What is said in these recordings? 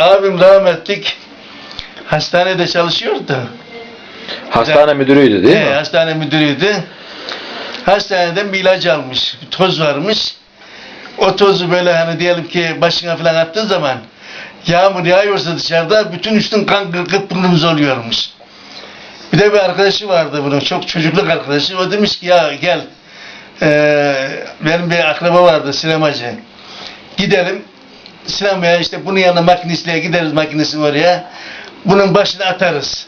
abim rahmetlik hastanede çalışıyordu. Hastane müdürüydü değil He, mi? hastane müdürüydü. Hastaneden bir ilaç almış. Bir toz varmış. O tozu böyle hani diyelim ki başına falan attığın zaman yağmur yağıyorsa dışarıda bütün üstün kan kıpkırmızı oluyormuş. Bir de bir arkadaşı vardı bunun çok çocukluk arkadaşı. O demiş ki ya gel eee, benim bir akraba vardı sinemacı. Gidelim sinemaya işte bunun yanına makinistliğe gideriz makinesin oraya. Bunun başına atarız.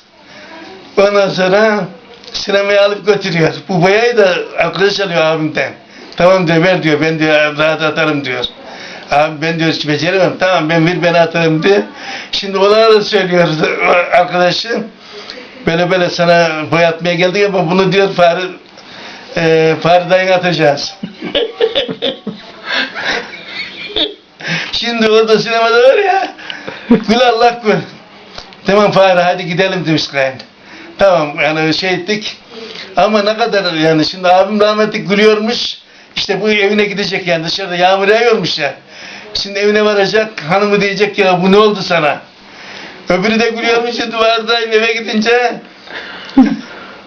Ondan sonra sinemaya alıp götürüyor. Bu boyayı da arkadaş alıyor abimden. Tamam diyor ver diyor ben diyor rahat atarım diyor. Abi ben diyor hiç beceremem. Tamam ben ver ben atarım diye. Şimdi onlara da söylüyor arkadaşım. Böyle böyle sana boyatmaya geldik ama bunu diyor Fahri e, dayın atacağız. Şimdi orada sinemada var ya gül Allah gül. Tamam Fahri hadi gidelim demiş. Tamam yani şey ettik. Ama ne kadar yani şimdi abim rahmetli gülüyormuş. İşte bu evine gidecek yani dışarıda yağmur yağıyormuş ya. Şimdi evine varacak hanımı diyecek ya bu ne oldu sana? Öbürü de gülüyormuş ya duvardayım eve gidince.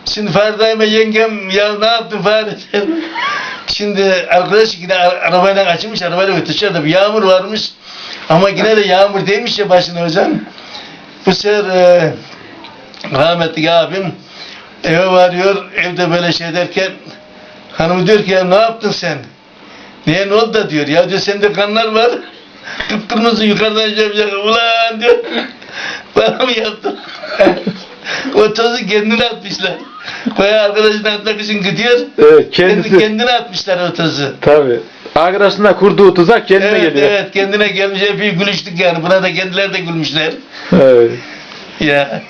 Şimdi Fahri'dayıma yengem ya ne yaptın Fahri? Şimdi arkadaş yine ara- arabayla açılmış arabayla dışarıda bir yağmur varmış. Ama yine de yağmur değmiş ya başına hocam. Bu sefer e, rahmetli abim eve varıyor evde böyle şey derken hanım diyor ki ya ne yaptın sen? Niye ne oldu da diyor ya diyor sende kanlar var. Kıpkırmızı yukarıdan şey yapacak. Ulan diyor. Bana mı yaptın? o tozu kendine atmışlar. Bayağı arkadaşını atmak için gidiyor. Evet Kendi, kendisi. kendine atmışlar o tozu. Tabii. Arkadaşında kurduğu tuzak kendine evet, geliyor. evet kendine gelmiş. Epey gülüştük yani. Buna da kendileri de gülmüşler. Evet. Ya.